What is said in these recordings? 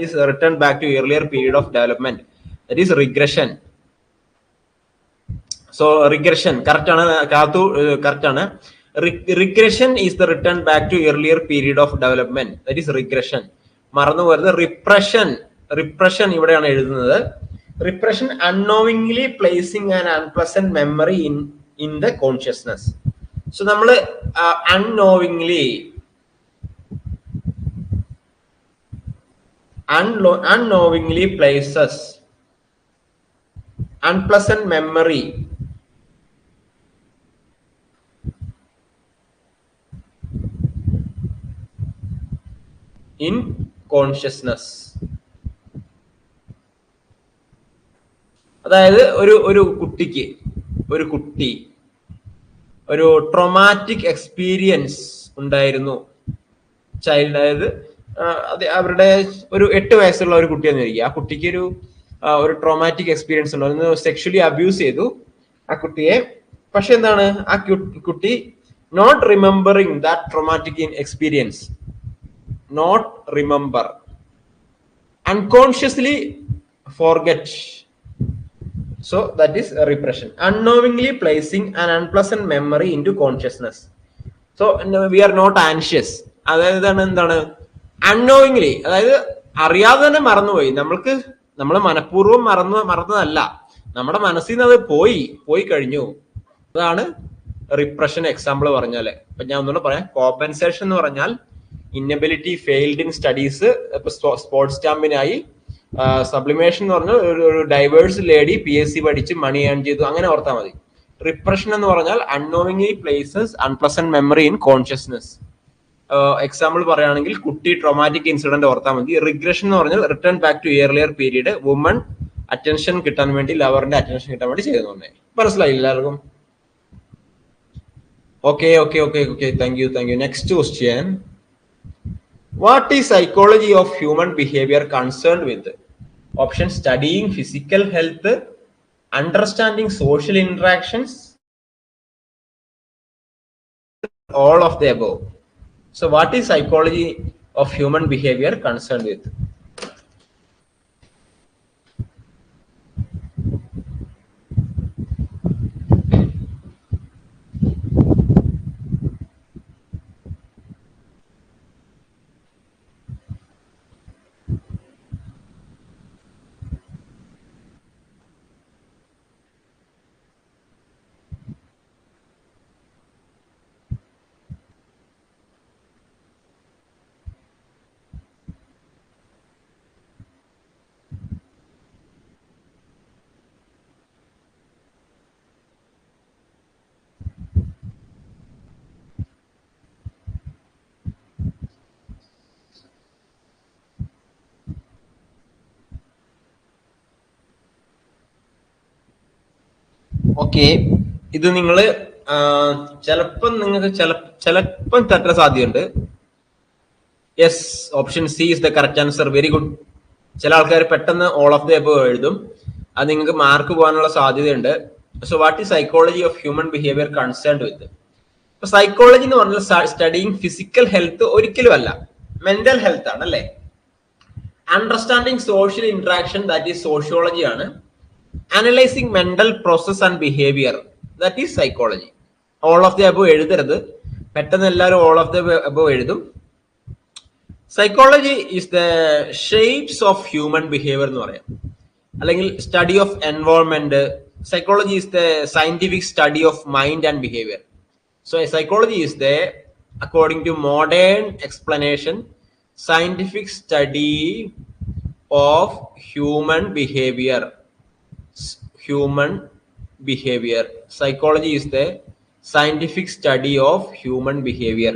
is returned back to earlier period of development. That is regression. So regression, correct ആണ് കാത്തു correct ആണ്. Regression is the return back to earlier period of development. That is regression. മറന്നു പോരുത് repression repression ഇവിടെയാണ് എഴുതുന്നത് repression unknowingly placing an unpleasant memory in in the consciousness so നമ്മൾ unknowingly unlo- unknowingly places unpleasant memory in consciousness അതായത് ഒരു ഒരു കുട്ടിക്ക് ഒരു കുട്ടി ഒരു ട്രോമാറ്റിക് എക്സ്പീരിയൻസ് ഉണ്ടായിരുന്നു ചൈൽഡ് അതായത് അവരുടെ ഒരു എട്ട് വയസ്സുള്ള ഒരു കുട്ടിയെന്ന് ഇരിക്കുക ആ കുട്ടിക്ക് ഒരു ഒരു ട്രോമാറ്റിക് എക്സ്പീരിയൻസ് ഉണ്ടായിരുന്നു സെക്ഷലി അബ്യൂസ് ചെയ്തു ആ കുട്ടിയെ. പക്ഷെ എന്താണ്? ആ കുട്ടി not remembering that traumatic in experience not remember unconsciously forget so that is repression unknowingly placing an unpleasant memory into consciousness so we are not anxious അതായത് എന്താണ്? അൺനോയിങ്ലി അതായത് അറിയാതെ തന്നെ മറന്നുപോയി. നമ്മൾക്ക് നമ്മൾ മനഃപൂർവം മറന്നു മറന്നതല്ല. നമ്മുടെ മനസ്സിൽ നിന്ന് അത് പോയി പോയി കഴിഞ്ഞു. അതാണ് റിപ്രഷൻ എക്സാമ്പിൾ പറഞ്ഞാൽ. ഇപ്പൊ ഞാൻ ഒന്നുകൂടെ പറയാം. കോമ്പൻസേഷൻ എന്ന് പറഞ്ഞാൽ ഇന്നബിലിറ്റി ഫെയിൽഡ് ഇൻ സ്റ്റഡീസ് ഇപ്പൊ സ്പോർട്സ് സ്റ്റാമ്പിനായി സബ്ലിമേഷൻ എന്ന് പറഞ്ഞാൽ ഒരു divorce lady P S C പഠിച്ച് മണി ഏൺ ചെയ്തു. അങ്ങനെ ഓർത്താൽ മതി. റിപ്രഷൻ എന്ന് പറഞ്ഞാൽ unknowingly places unpleasant memory in consciousness example പറയുകയാണെങ്കിൽ കുട്ടി ട്രോമാറ്റിക് ഇൻസിഡന്റ് ഓർത്താൽ മതി. റിഗ്രഷൻ എന്ന് പറഞ്ഞാൽ return back to earlier period woman attention കിട്ടാൻ വേണ്ടി ലവറിന്റെ അറ്റൻഷൻ കിട്ടാൻ വേണ്ടി ചെയ്തു മനസ്സിലായി എല്ലാവർക്കും? Okay okay okay okay thank you thank you next question what is psychology of human behaviour concern with option studying physical health understanding social interactions all of the above. So, what is psychology of human behavior concerned with? Okay. ഇത് നിങ്ങൾ ചിലപ്പം നിങ്ങൾക്ക് ചില ചിലപ്പം തെറ്റാൻ സാധ്യതയുണ്ട്. Yes option C is the correct answer very good ചില ആൾക്കാർ പെട്ടെന്ന് ഓൾ ഓഫ് ദ എബോ എഴുതും. അത് നിങ്ങൾക്ക് മാർക്ക് പോകാനുള്ള സാധ്യതയുണ്ട്. So what is psychology of human behaviour concerned with ഇപ്പൊ സൈക്കോളജി എന്ന് പറഞ്ഞാൽ സ്റ്റഡിങ് ഫിസിക്കൽ ഹെൽത്ത് ഒരിക്കലും അല്ല. മെന്റൽ ഹെൽത്ത് ആണ് അല്ലേ? Understanding social interaction that is sociology ആണ്. Analysing mental process and behaviour that is psychology all of the above എഴുതരുത്. പെട്ടെന്ന് എല്ലാവരും ഓൾ ഓഫ് ദി അബോ എഴുതും. Psychology is the shades of human behaviour എന്ന് പറയാം. അല്ലെങ്കിൽ study of involvement psychology is the scientific study of mind and behaviour so psychology is the according to modern explanation scientific study of human behaviour human behavior. Psychology is the scientific study of human behavior.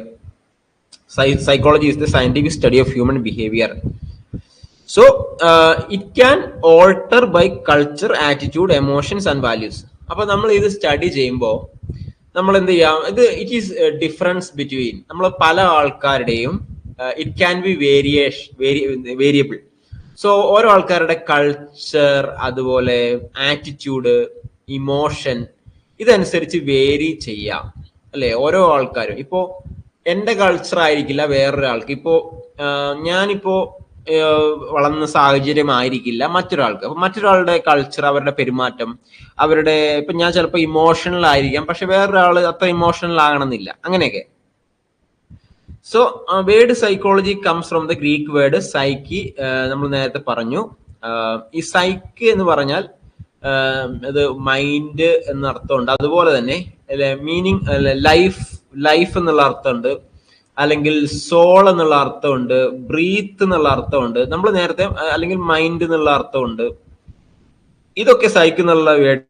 Psychology is the scientific study of human behavior. So uh, it can alter by culture, attitude, emotions and values. അപ്പൊ നമ്മൾ ഇത് study ചെയ്യുമ്പോൾ നമ്മൾ എന്ത് ചെയ്യാം ഇത് it is difference between നമ്മൾ പല ആൾക്കാരുടെയും it can be variation variable so ഓരോ ആൾക്കാരുടെ കൾച്ചർ അതുപോലെ ആറ്റിറ്റ്യൂഡ് ഇമോഷൻ ഇതനുസരിച്ച് വേരി ചെയ്യാം. അല്ലെ? ഓരോ ആൾക്കാരും. ഇപ്പോ എന്റെ കൾച്ചർ ആയിരിക്കില്ല വേറൊരാൾക്ക്. ഇപ്പോ ഞാനിപ്പോ വളർന്ന സാഹചര്യം ആയിരിക്കില്ല മറ്റൊരാൾക്ക്. അപ്പൊ മറ്റൊരാളുടെ കൾച്ചർ അവരുടെ പെരുമാറ്റം അവരുടെ ഇപ്പൊ ഞാൻ ചിലപ്പോൾ ഇമോഷണൽ ആയിരിക്കാം പക്ഷെ വേറൊരാൾ അത്ര ഇമോഷണൽ ആകണമെന്നില്ല. അങ്ങനെയൊക്കെ. So word psychology comes from the Greek word psyche നമ്മൾ നേരത്തെ പറഞ്ഞു. ഈ സൈക്ക് എന്ന് പറഞ്ഞാൽ അത് മൈൻഡ് എന്ന അർത്ഥമുണ്ട്. അതുപോലെ തന്നെ മീനിങ് ലൈഫ് ലൈഫ് എന്നുള്ള അർത്ഥമുണ്ട്. അല്ലെങ്കിൽ സോൾ എന്നുള്ള അർത്ഥമുണ്ട് ബ്രീത്ത് എന്നുള്ള അർത്ഥമുണ്ട്. നമ്മൾ നേരത്തെ അല്ലെങ്കിൽ മൈൻഡ് എന്നുള്ള അർത്ഥമുണ്ട്. ഇതൊക്കെ സൈക്ക് എന്നുള്ള വേർഡ്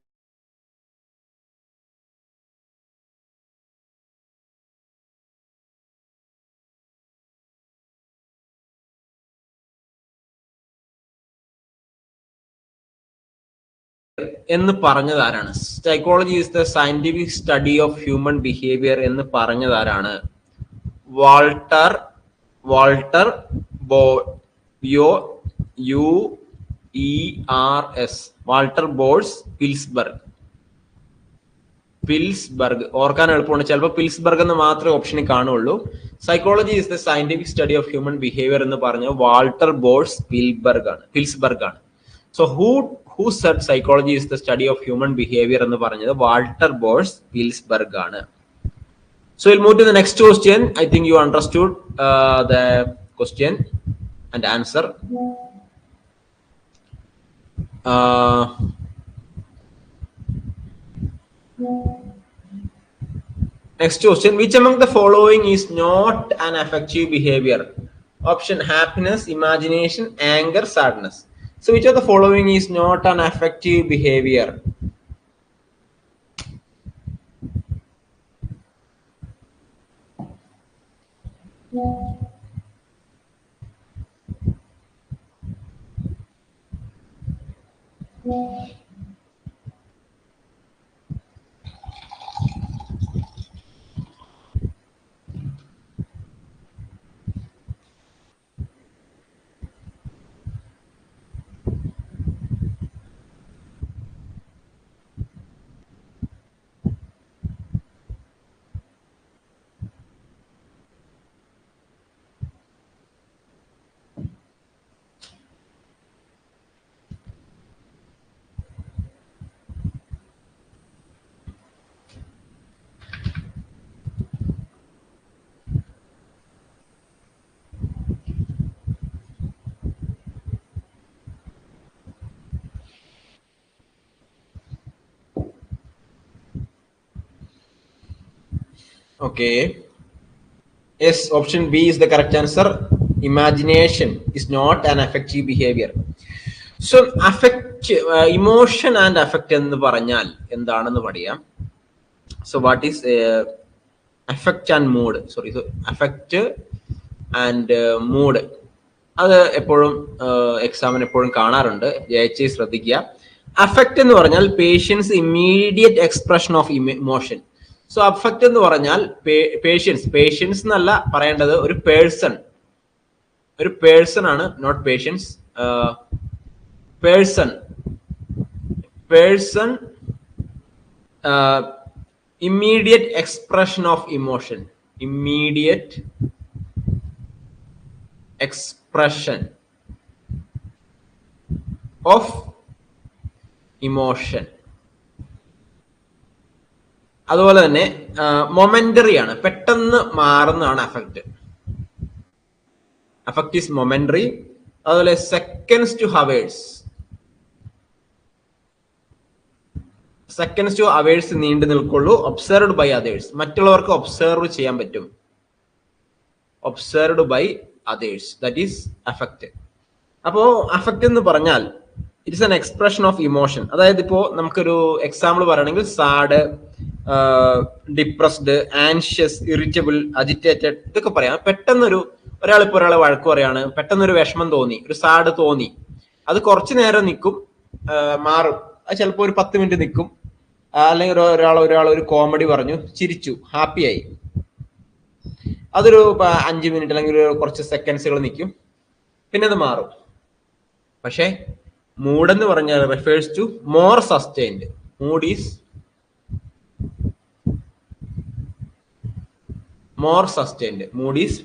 എന്ന് പറഞ്ഞത് ആരാണ് psychology is the scientific study of human behaviour എന്ന് പറഞ്ഞത് ആരാണ് വാൾട്ടർ വാൾട്ടർ ബോ യോ U E R S. Walter Bowles Pillsbury. Pillsbury. ഓർക്കാൻ എളുപ്പമാണ്. ചിലപ്പോൾ പിൽസ്ബർഗ് എന്ന് മാത്രമേ ഓപ്ഷനിൽ കാണുള്ളൂ. Psychology is the scientific study of human behaviour എന്ന് പറഞ്ഞ വാൾട്ടർ ബോൾസ് പിൽബർഗ് ആണ് പിൽസ്ബർഗ് ആണ് so who who said psychology is the study of human behaviour എന്ന് പറഞ്ഞത് വാൾട്ടർ ബോൾസ് പിൽസ്ബർഗ് ആണ് So we'll move to the next question. I think you understood uh, the question and answer. Uh, next question. Which among the following is not an affective behavior? Option happiness, imagination, anger, sadness. So which of the following is not an affective behavior? Okay. Yes, option B is the correct answer. Imagination is not an affective. So, affect, uh, emotion and affect എന്ന് പറഞ്ഞാൽ എന്താണെന്ന് പറയാം so what is affect and mood sorry affect and mood അത് എപ്പോഴും എക്സാമിന് എപ്പോഴും കാണാറുണ്ട് ജയിച്ച് ശ്രദ്ധിക്കുക അഫക്റ്റ് എന്ന് പറഞ്ഞാൽ patient's immediate expression of emotion so affect എന്ന് പറഞ്ഞാൽ പേഷ്യൻസ് പേഷ്യൻസ് എന്നല്ല പറയേണ്ടത് ഒരു പേഴ്സൺ ഒരു പേഴ്സൺ ആണ് not patience person person immediate expression of emotion immediate expression of emotion അതുപോലെ തന്നെ മൊമെന്ററി ആണ്. പെട്ടെന്ന് മാറുന്നതാണ് അഫക്റ്റ് അഫക്റ്റ് ഈസ് മൊമെന്ററി അതുപോലെ seconds to hours seconds to hours നീണ്ടു നിൽക്കുള്ളൂ ഒബ്സർവ്ഡ് ബൈ അതേഴ്സ് മറ്റുള്ളവർക്ക് ഒബ്സർവ് ചെയ്യാൻ പറ്റും. Observed by others that is affect അപ്പോ അഫക്റ്റ് എന്ന് പറഞ്ഞാൽ it's an expression of emotion അതായത് ഇപ്പോ നമുക്കൊരു എക്സാമ്പിൾ പറയുകയാണെങ്കിൽ sad depressed anxious irritable agitated ഇതൊക്കെ പറയാം. പെട്ടെന്നൊരു ഒരാൾ ഇപ്പോൾ ഒരാളെ വഴക്ക് പറയാണ്. പെട്ടെന്നൊരു വിഷമം തോന്നി. ഒരു സാഡ് തോന്നി. അത് കുറച്ചു നേരം നിൽക്കും മാറും. അത് ചിലപ്പോൾ ഒരു പത്ത് മിനിറ്റ് നിൽക്കും അല്ലെങ്കിൽ ഒരാൾ ഒരാൾ ഒരു കോമഡി പറഞ്ഞു. ചിരിച്ചു. ഹാപ്പിയായി അതൊരു അഞ്ച് മിനിറ്റ് അല്ലെങ്കിൽ കുറച്ച് സെക്കൻഡ്സുകൾ നിൽക്കും പിന്നെ അത് മാറും. പക്ഷേ മൂഡ് എന്ന് പറഞ്ഞാൽ refers to more sustained mood is more sustained mood is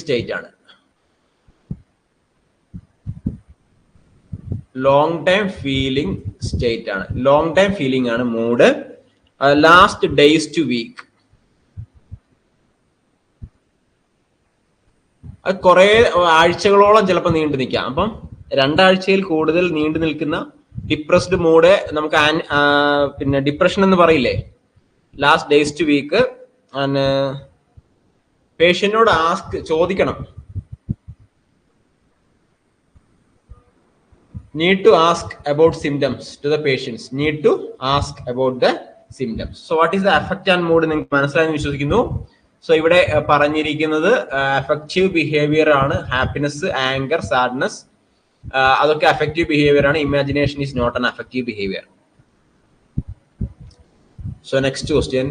state ആണ്. ലോങ് ടൈം ഫീലിംഗ് സ്റ്റേറ്റ് ആണ്. ലോങ് ടൈം ഫീലിംഗ് ആണ് mood. Last days to week അത് കുറെ ആഴ്ചകളോളം ചിലപ്പോൾ നീണ്ടു നിൽക്കാം. അപ്പം രണ്ടാഴ്ചയിൽ കൂടുതൽ നീണ്ടു നിൽക്കുന്ന ഡിപ്രസ്ഡ് മൂഡ് നമുക്ക് പിന്നെ ഡിപ്രഷൻ എന്ന് പറയില്ലേ? ലാസ്റ്റ് ഡേയ്സ് ടു വീക്ക് പേഷ്യന്റിനോട് ആസ്ക് ചോദിക്കണം. need to ask about symptoms to the patients. need to ask about the symptoms. So what is the affect and mood നിങ്ങൾക്ക് മനസ്സിലായെന്ന് വിശ്വസിക്കുന്നു. സോ ഇവിടെ പറഞ്ഞിരിക്കുന്നത് അഫക്റ്റീവ് ബിഹേവിയർ ആണ്. ഹാപ്പിനെസ് ആങ്കർ സാഡ്നെസ് അതൊക്കെ affective behaviour ആണ്. Imagination is not an affective behaviour so next question